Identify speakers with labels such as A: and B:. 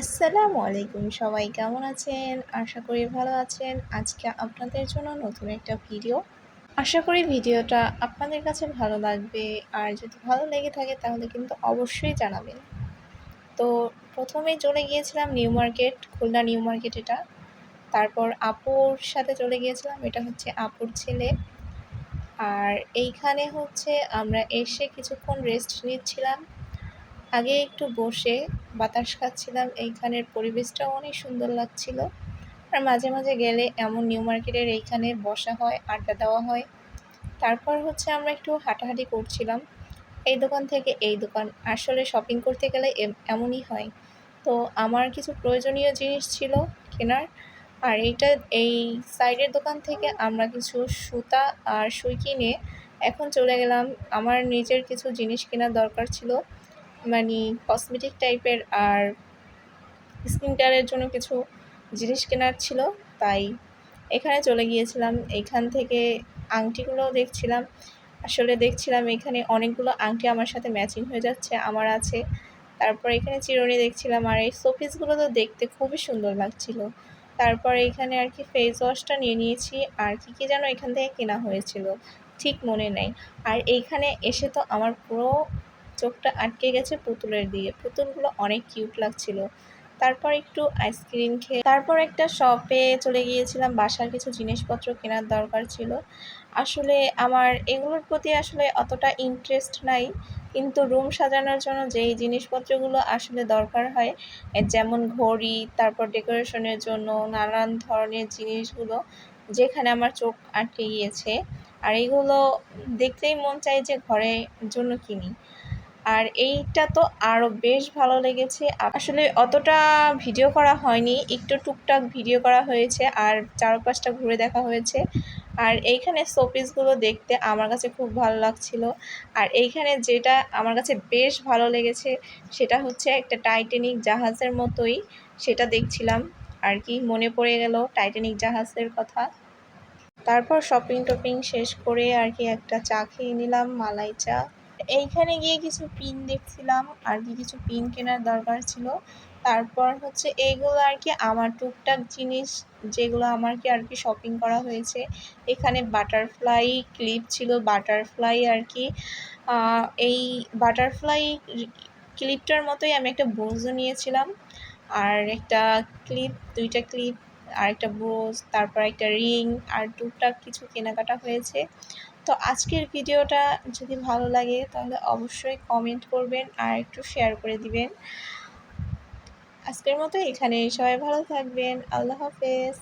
A: আসসালামু আলাইকুম, সবাই কেমন আছেন? আশা করি ভালো আছেন। আজকে আপনাদের জন্য নতুন একটা ভিডিও। আশা করি ভিডিওটা আপনাদের কাছে ভালো লাগবে। আর যদি ভালো লেগে থাকে তাহলে কিন্তু অবশ্যই জানাবেন। তো প্রথমে চলে গিয়েছিলাম New Market, Khulna New Market এটা। তারপর আপুর সাথে চলে গিয়েছিলাম, এটা হচ্ছে আপুর ছেলে। আর এইখানে হচ্ছে আমরা এসে কিছুক্ষণ রেস্ট নিচ্ছিলাম। আগে একটু বসে বাতাস খাচ্ছিলাম, এইখানের পরিবেশটাও অনেক সুন্দর লাগছিল। আর মাঝে মাঝে গেলে এমন নিউ মার্কেটের এইখানে বসা হয়, আড্ডা দেওয়া হয়। তারপর হচ্ছে আমরা একটু হাঁটাহাঁটি করছিলাম। এই দোকান থেকে এই দোকান, আসলে শপিং করতে গেলে এমনই হয়। তো আমার কিছু প্রয়োজনীয় জিনিস ছিল কেনার, আর এইটা, এই সাইডের দোকান থেকে আমরা কিছু সুতা আর সুই কিনে এখন চলে গেলাম। আমার নিজের কিছু জিনিস কেনার দরকার ছিল। মানে কসমেটিক টাইপের আর স্কিন কেয়ারের জন্য কিছু জিনিস কেনার ছিল, তাই এখানে চলে গিয়েছিলাম। এখান থেকে আংটিগুলোও দেখছিলাম। আসলে দেখছিলাম এখানে অনেকগুলো আংটি আমার সাথে ম্যাচিং হয়ে যাচ্ছে, আমার আছে। তারপর এখানে চিরুনি দেখছিলাম, আর এই শোপিসগুলো তো দেখতে খুবই সুন্দর লাগছিল। তারপর এখানে আর কি ফেস ওয়াশটা নিয়ে নিয়েছি, আর কি কি যেন এখান থেকে কেনা হয়েছিল, ঠিক মনে নেই। আর এইখানে এসে তো আমার পুরো চোখটা আটকে গেছে পুতুলের দিয়ে। পুতুলগুলো অনেক কিউট লাগছিল। তারপর একটু আইসক্রিম খেয়ে, তারপর একটা শপে চলে গিয়েছিলাম। বাসার কিছু জিনিসপত্র কেনার দরকার ছিল। আসলে আমার এগুলোর প্রতি আসলে অতটা ইন্টারেস্ট নাই। কিন্তু রুম সাজানোর জন্য যেই জিনিসপত্রগুলো আসলে দরকার হয় যেমন ঘড়ি, তারপর ডেকোরেশনের জন্য নানান ধরনের জিনিসগুলো যেখানে আমার চোখ আটকে গিয়েছে। আর এগুলো দেখতেই মন চায় যে ঘরের জন্য কিনি। আর এইটা তো আরও বেশ ভালো লেগেছে। আসলে অতটা ভিডিও করা হয়নি, একটু টুকটাক ভিডিও করা হয়েছে আর চারপাশটা ঘুরে দেখা হয়েছে। আর এইখানে শোপিসগুলো দেখতে আমার কাছে খুব ভালো লাগছিল। আর এইখানে যেটা আমার কাছে বেশ ভালো লেগেছে সেটা হচ্ছে একটা টাইটানিক জাহাজের মতোই সেটা দেখছিলাম। আর কি মনে পড়ে গেল টাইটানিক জাহাজের কথা। তারপর শপিং টপিং শেষ করে আর কি একটা চা খেয়ে নিলাম, মালাই চা। এইখানে গিয়ে কিছু পিন দেখছিলাম, আর কি কিছু পিন কেনার দরকার ছিল। তারপর হচ্ছে এইগুলো আর কি আমার টুকটাক জিনিস, যেগুলো আমার কি আর কি শপিং করা হয়েছে। এখানে বাটারফ্লাই ক্লিপ ছিল বাটারফ্লাই আর কি। এই বাটারফ্লাই ক্লিপটার মতোই আমি একটা ব্রোজও নিয়েছিলাম, আর একটা ক্লিপ দুইটা ক্লিপ আর একটা ব্রোজ তারপর একটা রিং আর টুকটাক কিছু কেনাকাটা হয়েছে। তো আজকের ভিডিওটা যদি ভালো লাগে, তাহলে অবশ্যই কমেন্ট করবেন আর একটু শেয়ার করে দিবেন। আজকের মতো এখানে সবাই ভালো থাকবেন। আল্লাহ হাফেজ।